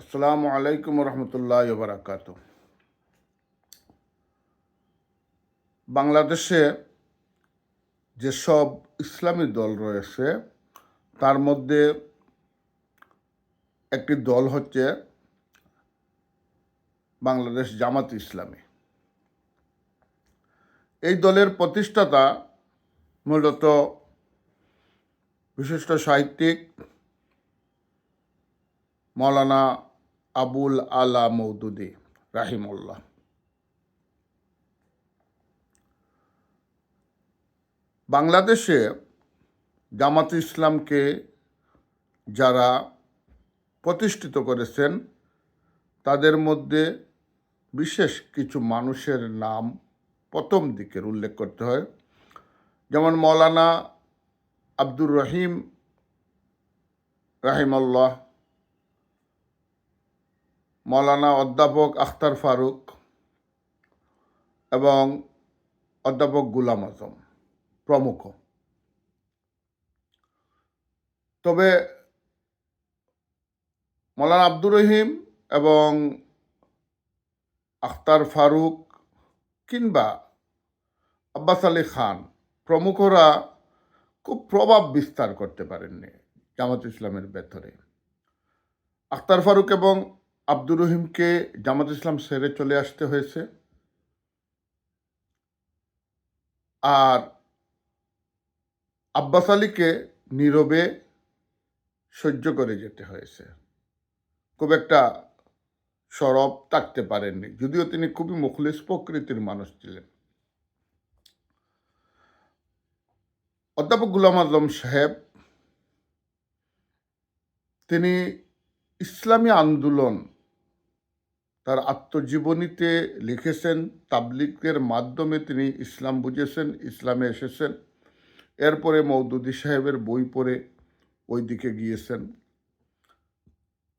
আসসালামু আলাইকুম রহমতুল্লাহ বারাকাত বাংলাদেশে যেসব ইসলামী দল রয়েছে, তার মধ্যে একটি দল হচ্ছে বাংলাদেশ জামাত ইসলামী। এই দলের প্রতিষ্ঠাতা মূলত বিশিষ্ট সাহিত্যিক মৌলানা আবুল আলা মৌদুদি, রাহিমুল্লাহ। বাংলাদেশে জামাত ইসলামকে যারা প্রতিষ্ঠিত করেছেন, তাদের মধ্যে বিশেষ কিছু মানুষের নাম প্রথম দিকের উল্লেখ করতে হয়। যেমন মৌলানা আব্দুর রহিম, রাহিমাল্লাহ মৌলানা অধ্যাপক আখতার ফারুক এবং অধ্যাপক গুলাম আজম, প্রমুখ। তবে মৌলানা আব্দুর রহিম এবং আখতার ফারুক কিংবা আব্বাস আলী খান প্রমুখরা খুব প্রভাব বিস্তার করতে পারেননি জামাত ইসলামের ভেতরে। আখতার ফারুক এবং আব্দুর রহিমকে জামাত ইসলাম সেরে চলে আসতে হয়েছে। আর আব্বাস আলীকে নীরবে সহ্য করে যেতে হয়েছে। খুব একটা সরব থাকতে পারেননি, যদিও তিনি খুবই মুখলিস প্রকৃতির মানুষ ছিলেন। অধ্যাপক গুলাম আজম সাহেব, তিনি ইসলামী আন্দোলন তার আত্মজীবনীতে লিখেছেন তাবলিকের মাধ্যমে তিনি ইসলাম বুঝেছেন, ইসলামে এসেছেন। এরপরে মৌদুদি সাহেবের বই পড়ে ওই দিকে গিয়েছেন।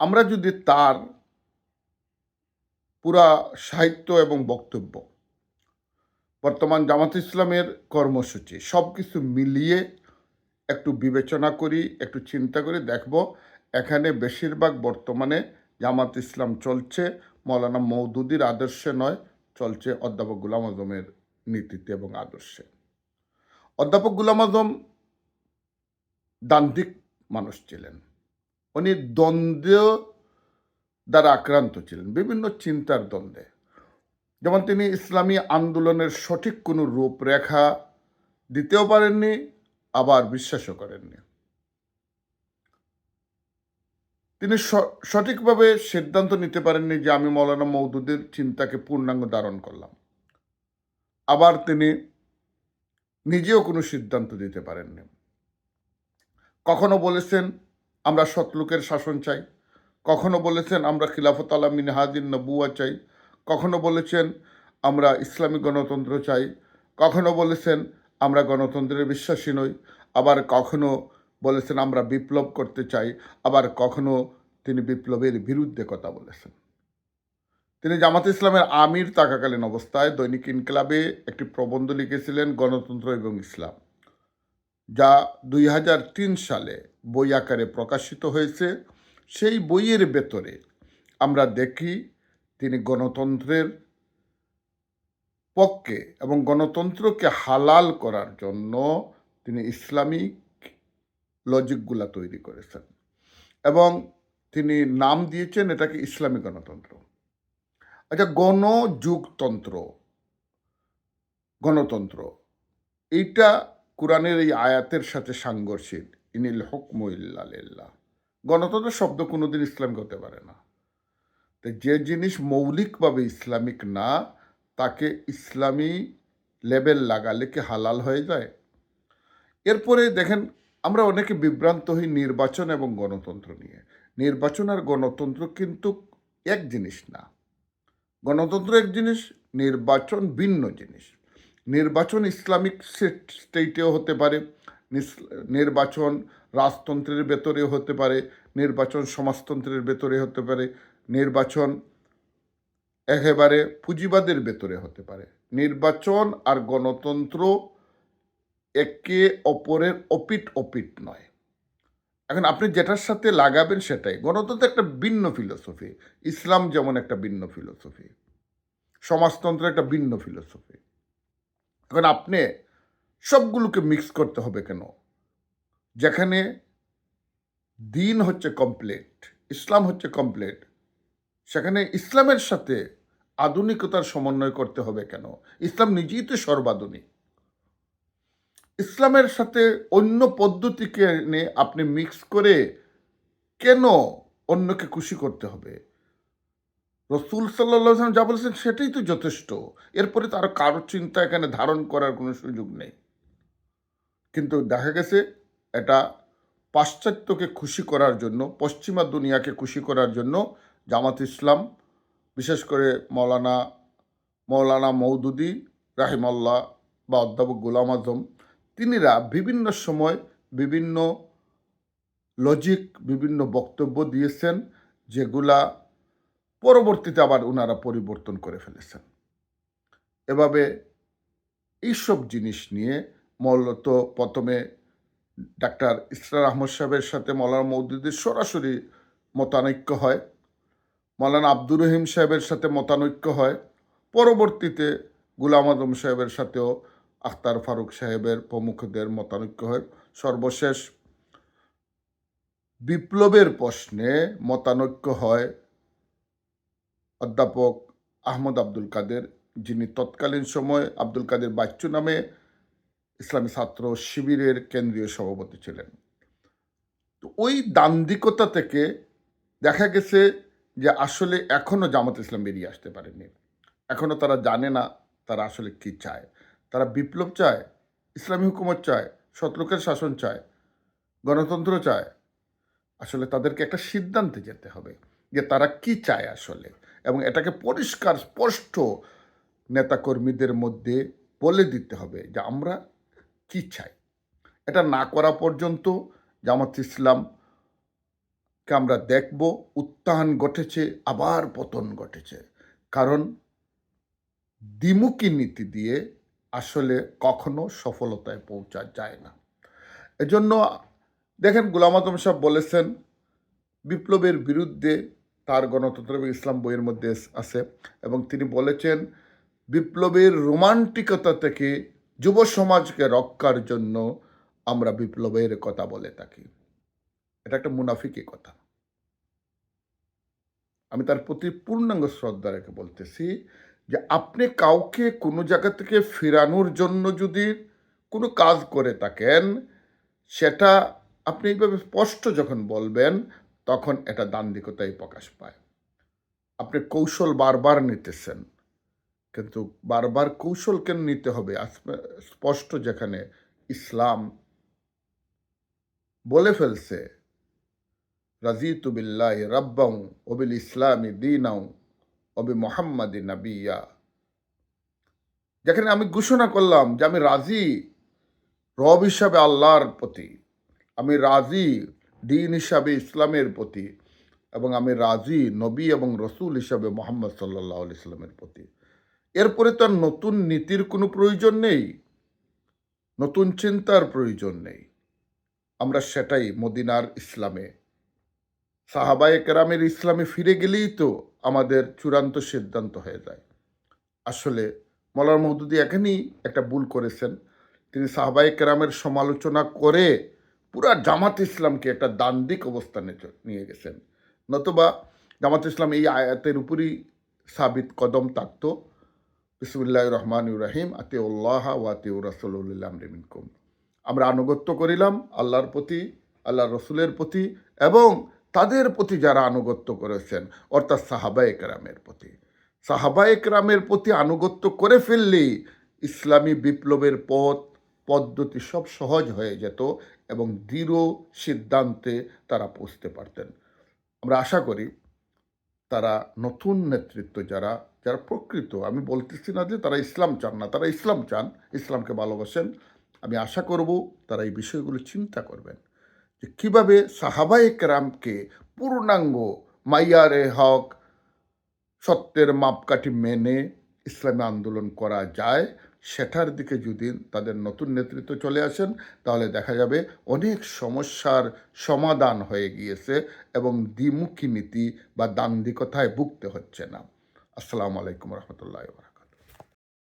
আমরা যদি তার পুরা সাহিত্য এবং বক্তব্য, বর্তমান জামাত ইসলামের কর্মসূচি সব কিছু মিলিয়ে একটু বিবেচনা করি, একটু চিন্তা করে দেখব, এখানে বেশিরভাগ বর্তমানে জামাত ইসলাম চলছে মৌলানা মৌদুদির আদর্শে নয়, চলছে অধ্যাপক গুলাম আজমের নীতিতে এবং আদর্শে। অধ্যাপক গুলাম আজম দান্তিক মানুষ ছিলেন। উনি দ্বন্দ্ব দ্বারা আক্রান্ত ছিলেন, বিভিন্ন চিন্তার দ্বন্দ্বে। যেমন তিনি ইসলামী আন্দোলনের সঠিক কোনো রূপরেখা দিতেও পারেননি, আবার বিশ্বাসও করেননি। তিনি সঠিকভাবে সিদ্ধান্ত নিতে পারেননি যে আমি মৌলানা মৌদুদের চিন্তাকে পূর্ণাঙ্গ ধারণ করলাম। আবার তিনি নিজেও কোনো সিদ্ধান্ত দিতে পারেননি। কখনো বলেছেন, আমরা সৎলোকের শাসন চাই। কখনো বলেছেন, আমরা খিলাফত আলা মিনহাদিন নবুয়া চাই। কখনো বলেছেন, আমরা ইসলামী গণতন্ত্র চাই। কখনো বলেছেন, আমরা গণতন্ত্রের বিশ্বাসী নই। আবার কখনো বলেছেন, আমরা বিপ্লব করতে চাই। আবার কখনো তিনি বিপ্লবের বিরুদ্ধে কথা বলেছেন। তিনি জামাত ইসলামের আমির থাকাকালীন অবস্থায় দৈনিক ইনকলাবে একটি প্রবন্ধ লিখেছিলেন, গণতন্ত্র এবং ইসলাম যা দুই হাজার তিন সালে বই আকারে প্রকাশিত হয়েছে। সেই বইয়ের ভেতরে আমরা দেখি, তিনি গণতন্ত্রের পক্ষে এবং গণতন্ত্রকে হালাল করার জন্য তিনি ইসলামিক লজিকগুলা তৈরি করেছেন। এবং তিনি নাম দিয়েছেন এটাকে ইসলামী গণতন্ত্র। আচ্ছা গণযুগতন্ত্র, গণতন্ত্র, এইটা কোরআনের এই আয়াতের সাথে সাংঘর্ষিক। ইনিল হকমইল্লাহ গণতন্ত্র শব্দ কোনোদিন ইসলামিক হতে পারে না। তো যে জিনিস মৌলিকভাবে ইসলামিক না, তাকে ইসলামী লেবেল লাগালে কি হালাল হয়ে যায়? এরপরে দেখেন আমরা অনেকে বিভ্রান্ত হই নির্বাচন এবং গণতন্ত্র নিয়ে। নির্বাচন আর গণতন্ত্র কিন্তু এক জিনিস না। গণতন্ত্র এক জিনিস, নির্বাচন ভিন্ন জিনিস। নির্বাচন ইসলামিক স্টেটেও হতে পারে নির্বাচন রাজতন্ত্রের ভেতরেও হতে পারে, নির্বাচন সমাজতন্ত্রের ভেতরে হতে পারে, নির্বাচন একেবারে পুঁজিবাদের ভেতরে হতে পারে। নির্বাচন আর গণতন্ত্র একে অপরের অপিট অপিট নয়। এখন আপনি যেটার সাথে লাগাবেন সেটাই। গণতন্ত্র একটা ভিন্ন ফিলোসফি ইসলাম যেমন একটা ভিন্ন ফিলোসফি সমাজতন্ত্র একটা ভিন্ন ফিলোসফি এখন আপনি সবগুলোকে মিক্স করতে হবে কেন? যেখানে দিন হচ্ছে কমপ্লিট ইসলাম হচ্ছে কমপ্লিট সেখানে ইসলামের সাথে আধুনিকতার সমন্বয় করতে হবে কেন? ইসলাম নিজেই তো সর্বাধুনিক। ইসলামের সাথে অন্য পদ্ধতিকে এনে আপনি মিক্স করে কেন অন্যকে খুশি করতে হবে? রসুল সাল্লাম যা বলেছেন সেটাই তো যথেষ্ট। এরপরে তো তার কারও চিন্তা এখানে ধারণ করার কোনো সুযোগ নেই। কিন্তু দেখা গেছে এটা পাশ্চাত্যকে খুশি করার জন্য, পশ্চিমা দুনিয়াকে খুশি করার জন্য জামাত ইসলাম, বিশেষ করে মৌলানা মৌলানা মৌদুদি রাহিমাল্লাহ বা অধ্যাপক গোলাম আজম তিনিরা বিভিন্ন সময় বিভিন্ন লজিক বিভিন্ন বক্তব্য দিয়েছেন, যেগুলা পরবর্তীতে আবার ওনারা পরিবর্তন করে ফেলেছেন। এভাবে এইসব জিনিস নিয়ে মূলত প্রথমে ডাক্তার ইসরার আহমদ সাহেবের সাথে মৌলানা মৌদুদির সরাসরি মতানৈক্য হয়, মৌলানা আব্দুর রহিম সাহেবের সাথে মতানৈক্য হয়, পরবর্তীতে গুলাম আদম সাহেবের সাথেও আখতার ফারুক সাহেবের প্রমুখদের মতানৈক্য হয় সর্বশেষ বিপ্লবের প্রশ্নে মতানৈক্য হয় অধ্যাপক আহমদ আব্দুল কাদের। যিনি তৎকালীন সময় আব্দুল কাদের বাচ্চু নামে ইসলামী ছাত্র শিবিরের কেন্দ্রীয় সভাপতি ছিলেন। তো ওই দান্দিকতা থেকে দেখা গেছে যে আসলে এখনও জামাত ইসলাম বেরিয়ে আসতে পারেনি। এখনও তারা জানে না তারা আসলে কি চায়। তারা বিপ্লব চায়, ইসলামী হুকুমত চায় শত্রুকের শাসন চায়, গণতন্ত্র চায়। আসলে তাদেরকে একটা সিদ্ধান্তে যেতে হবে যে তারা কি চায় আসলে এবং এটাকে পরিষ্কার, স্পষ্ট নেতাকর্মীদের মধ্যে বলে দিতে হবে যে আমরা কি চাই। এটা না করা পর্যন্ত জামাত ইসলামকে আমরা দেখব, উত্থান ঘটেছে, আবার পতন ঘটেছে। কারণ দ্বিমুখী নীতি দিয়ে আসলে কখনো সফলতায় পৌঁছা যায় না। এজন্য দেখেন গুলাম আজম সাহেব বলেছেন, বিপ্লবের বিরুদ্ধে তার গণতন্ত্র এবং ইসলাম বইয়ের মধ্যে আছে এবং তিনি বলেছেন, বিপ্লবের রোমান্টিকতা থেকে যুব সমাজকে রক্ষার জন্য আমরা বিপ্লবের কথা বলে থাকি। এটা একটা মুনাফিকি কথা। আমি তার প্রতি পূর্ণাঙ্গ শ্রদ্ধা রেখে বলতেছি যে আপনি কাউকে কোনো জায়গা থেকে ফেরানোর জন্য যদি কোনো কাজ করে থাকেন, সেটা আপনি এইভাবে স্পষ্ট যখন বলবেন, তখন এটা দান্দিকতাই প্রকাশ পায়। আপনি কৌশল বারবার নিতেছেন, কিন্তু বারবার কৌশল কেন নিতে হবে? স্পষ্ট যেখানে ইসলাম বলে ফেলছে, রাজিতু বিল্লাহ রাব্বাউ ওবিল ইসলামী দিনাউ অবি মোহাম্মদ নাবিয়া। যেখানে আমি ঘোষণা করলাম যে আমি রাজি রব হিসাবে আল্লাহর প্রতি, আমি রাজি দিন হিসাবে ইসলামের প্রতি এবং আমি রাজি নবী এবং রসুল হিসাবে মোহাম্মদ সাল্লাহ ইসলামের প্রতি। এরপরে তো আর নতুন নীতির কোনো প্রয়োজন নেই, নতুন চিন্তার প্রয়োজন নেই। আমরা সেটাই মদিনার ইসলামে, সাহাবায়ে কেরামের ইসলামে ফিরে গেলেই তো আমাদের চূড়ান্ত সিদ্ধান্ত হয়ে যায়। আসলে মলার মহদুদি এখানেই একটা ভুল করেছেন। তিনি সাহাবায়ে কেরামের সমালোচনা করে পুরা জামাত ইসলামকে একটা দান্দিক অবস্থানে নিয়ে গেছেন। নতুবা জামাত ইসলাম এই আয়াতের উপরই সাবিত কদম থাকতো বিসমুল্লাহ রহমান রাহিম আতে উল্লাহ ও আতে রাসুল্লাহ রেমিনকুম আমরা আনুগত্য করিলাম আল্লাহর প্রতি আল্লাহ রসুলের প্রতি এবং তাদের প্রতি যারা আনুগত্য করেছেন, অর্থাৎ সাহাবা একরামের প্রতি। সাহাবা একরামের প্রতি আনুগত্য করে ফেললেই ইসলামী বিপ্লবের পথ, পদ্ধতি সব সহজ হয়ে যেত এবং দৃঢ় সিদ্ধান্তে তারা পৌঁছতে পারতেন। আমরা আশা করি তারা নতুন নেতৃত্ব যারা যারা প্রকৃত, আমি বলতেছি না যে তারা ইসলাম চান না, তারা ইসলাম চান, ইসলামকে ভালোবাসেন। আমি আশা করব তারা এই বিষয়গুলো চিন্তা করবেন। যে কীভাবে সাহাবায়ে কেরামকে পূর্ণাঙ্গ মাইয়ারে হক, সত্যের মাপকাঠি মেনে ইসলামী আন্দোলন করা যায়, সেটার দিকে যদি তাদের নতুন নেতৃত্ব চলে আসেন, তাহলে দেখা যাবে অনেক সমস্যার সমাধান হয়ে গিয়েছে এবং দ্বিমুখী নীতি বা দান্দিকতায় ভুগতে হচ্ছে না। আসসালামু আলাইকুম রহমতুল্লাহ